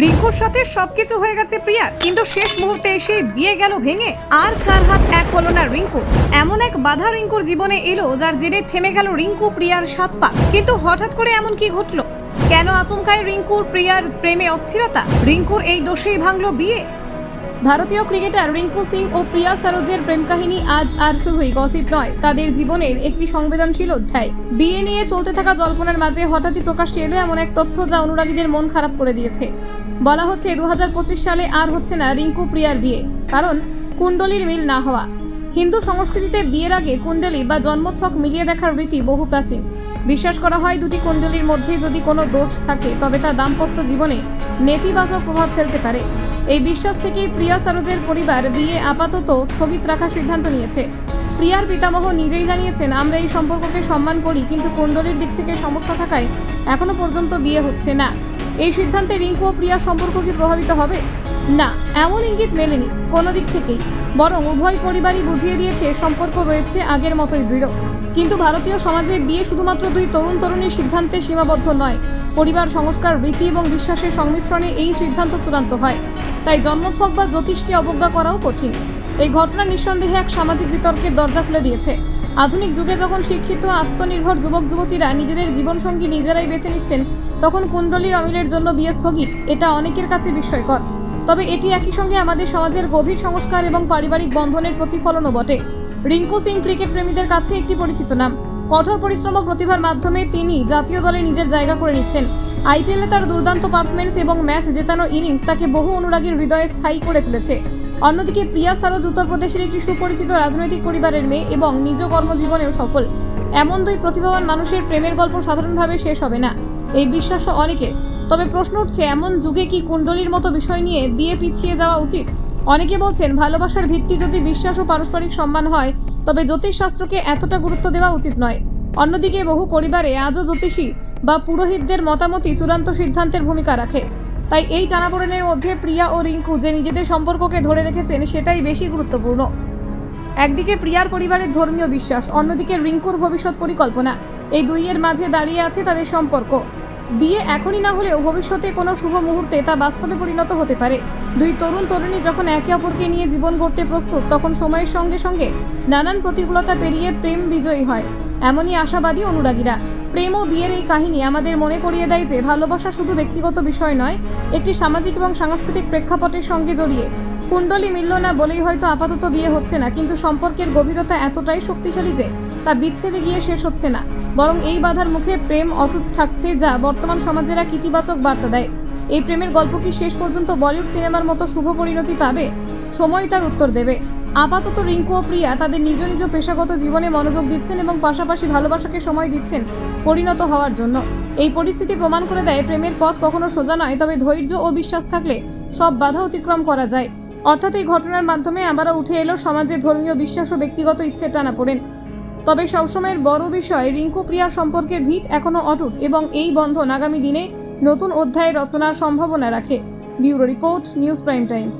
রিঙ্কুর সাথে সবকিছু হয়ে গেছে প্রিয়ার। কিন্তু শেষ মুহূর্তে এসে বিয়ে গেল ভেঙে। আর চার হাত এক হলো না রিঙ্কু। এমন এক বাধা রিঙ্কুর জীবনে এলো, যার জেরে থেমে গেল রিঙ্কু প্রিয়ার সাত পা। কিন্তু হঠাৎ করে এমন কি ঘটলো? কেন আচমকায় রিঙ্কুর প্রিয়ার প্রেমে অস্থিরতা? রিঙ্কুর এই দোষেই ভাঙলো বিয়ে? ভারতীয় ক্রিকেটার রিঙ্কু সিং ও প্রিয়া সারোজের প্রেম কাহিনী আজ আর শুধুই গসিপ নয়। তাদের জীবনের একটি সংবেদনশীল অধ্যায়। বিয়ে নিয়ে চলতে থাকা জল্পনার মাঝে হঠাৎই প্রকাশ এলো এমন এক তথ্য যা অনুরাগীদের মন খারাপ করে দিয়েছে। বলা হচ্ছে দু হাজার পঁচিশ সালে আর হচ্ছে না রিঙ্কু প্রিয়ার বিয়ে। কারণ কুণ্ডলীর মিল না হওয়া। হিন্দু সংস্কৃতিতে বিয়ের আগে কুণ্ডলী বা জন্মছক মিলিয়ে দেখার রীতি বহু প্রাচীন। বিশ্বাস করা হয় দুটি কুণ্ডলীর মধ্যে যদি কোনো দোষ থাকে, তবে তা দাম্পত্য জীবনে নেতিবাচক প্রভাব ফেলতে পারে। এই বিশ্বাস থেকেই প্রিয়া সারোজের পরিবার বিয়ে আপাতত স্থগিত রাখার সিদ্ধান্ত নিয়েছে। প্রিয়ার পিতামহ নিজেই জানিয়েছেন, আমরা এই সম্পর্ককে সম্মান করি, কিন্তু কুণ্ডলীর দিক থেকে সমস্যা থাকায় এখনও পর্যন্ত বিয়ে হচ্ছে না। এই সিদ্ধান্তে রিঙ্কু ও প্রিয়ার সম্পর্ক কি প্রভাবিত হবে? না, এমন ইঙ্গিত মেলেনি, কোনো দিক থেকেই। বরং উভয় পরিবারই বুঝিয়ে দিয়েছে, সম্পর্ক রয়েছে আগের মতোই দৃঢ়। কিন্তু ভারতীয় সমাজে বিয়ে শুধুমাত্র দুই তরুণ তরুণীর সিদ্ধান্তে সীমাবদ্ধ নয়। পরিবার সংস্কার, রীতি এবং বিশ্বাসের সংমিশ্রণে এই সিদ্ধান্ত চূড়ান্ত হয়। তাই জন্মছক বা জ্যোতিষকে অবজ্ঞা করাও কঠিন। এই ঘটনা নিঃসন্দেহে এক সামাজিক বিতর্কের দরজা খুলে দিয়েছে। আধুনিক যুগে যখন শিক্ষিত, আত্মনির্ভর যুবক, যুবতীরা নিজেদের জীবনসঙ্গী নিজেরাই বেছে নিচ্ছেন, তখন কুণ্ডলীর অমিলের জন্য বিয়ে স্থগিত, এটা অনেকের কাছে বিস্ময়কর। তবে এটি একই সঙ্গে আমাদের সমাজের গভীর সংস্কার এবং পারিবারিক বন্ধনের প্রতিফলনও বটে। রিঙ্কু সিং ক্রিকেট প্রেমীদের কাছে একটি পরিচিত নাম। কঠোর পরিশ্রম ও প্রতিভার মাধ্যমে তিনি জাতীয় দলে নিজের জায়গা করে নিচ্ছেন। আইপিএলে তার দুর্দান্ত পারফরমেন্স এবং ম্যাচ জেতানোর ইনিংস তাকে বহু অনুরাগীর হৃদয়ে স্থায়ী করে তুলেছে। অন্যদিকে প্রিয়া সারোজ উত্তরপ্রদেশের একটি সুপরিচিত রাজনৈতিক পরিবারের মেয়ে এবং নিজ কর্মজীবনেও সফল। এমন দুই প্রতিভাবান মানুষের প্রেমের গল্প সাধারণভাবে শেষ হবে না। এই বিশ্বাসও অনেকের। তবে প্রশ্ন উঠছে, এমন যুগে কি কুণ্ডলীর মতো বিষয় নিয়ে বিয়ে পিছিয়ে যাওয়া উচিত? অনেকে বলছেন, ভালোবাসার ভিত্তি যদি বিশ্বাস ও পারস্পরিক সম্মান হয়, তবে জ্যোতিষশাস্ত্রকে এতটা গুরুত্ব দেওয়া উচিত নয়। অন্যদিকে বহু পরিবারে আজও জ্যোতিষী বা পুরোহিতদের মতামতই চূড়ান্ত সিদ্ধান্তের ভূমিকা রাখে। তাই এই টানাপোড়েনের মধ্যে প্রিয়া ও রিঙ্কু যে নিজেদের সম্পর্ককে ধরে রেখেছেন, সেটাই বেশি গুরুত্বপূর্ণ। একদিকে প্রিয়ার পরিবারের ধর্মীয় বিশ্বাস, অন্যদিকে রিঙ্কুর ভবিষ্যৎ পরিকল্পনা। এই দুইয়ের মাঝে দাঁড়িয়ে আছে তাদের সম্পর্ক। বিয়ে এখনই না হলেও ভবিষ্যতে কোনো শুভ মুহূর্তে তা বাস্তবে পরিণত হতে পারে। দুই তরুণ তরুণী যখন একে অপরকে নিয়ে জীবন গড়তে প্রস্তুত, তখন সময়ের সঙ্গে সঙ্গে নানান প্রতিকূলতা পেরিয়ে প্রেম বিজয়ী হয়। এমনই আশাবাদী অনুরাগীরা। প্রেম ও বিয়ের এই কাহিনী আমাদের মনে করিয়ে দেয় যে, ভালোবাসা শুধু ব্যক্তিগত বিষয় নয়, একটি সামাজিক এবং সাংস্কৃতিক প্রেক্ষাপটের সঙ্গে জড়িয়ে। কুণ্ডলী মিলল না বলেই হয়তো আপাতত বিয়ে হচ্ছে না, কিন্তু সম্পর্কের গভীরতা এতটাই শক্তিশালী যে তা বিচ্ছেদে গিয়ে শেষ হচ্ছে না। বরং এই বাধার মুখে প্রেম অটুট থাকছে যা বর্তমান সমাজের এক ইতিবাচক বার্তা দেয়। এই প্রেমের গল্প কি শেষ পর্যন্ত বলিউড সিনেমার মতো শুভ পরিণতি পাবে? সময় তার উত্তর দেবে। আপাতত রিঙ্কু ও প্রিয়া তাদের নিজ নিজ পেশাগত জীবনে মনোযোগ দিচ্ছেন এবং পাশাপাশি ভালোবাসাকে সময় দিচ্ছেন পরিণত হওয়ার জন্য। এই পরিস্থিতি প্রমাণ করে দেয় প্রেমের পথ কখনো সোজা নয়, তবে ধৈর্য ও বিশ্বাস থাকলে সব বাধা অতিক্রম করা যায়। অর্থাৎ এই ঘটনার মাধ্যমে আবারও উঠে এলো সমাজে ধর্মীয় বিশ্বাস ও ব্যক্তিগত ইচ্ছে টানা পড়েন। তবে সবসময়ের বড় বিষয়, রিঙ্কু প্রিয়ার সম্পর্কের ভিত এখনও অটুট এবং এই বন্ধন আগামী দিনে নতুন অধ্যায় রচনার সম্ভাবনা রাখে। Bureau report, news prime times.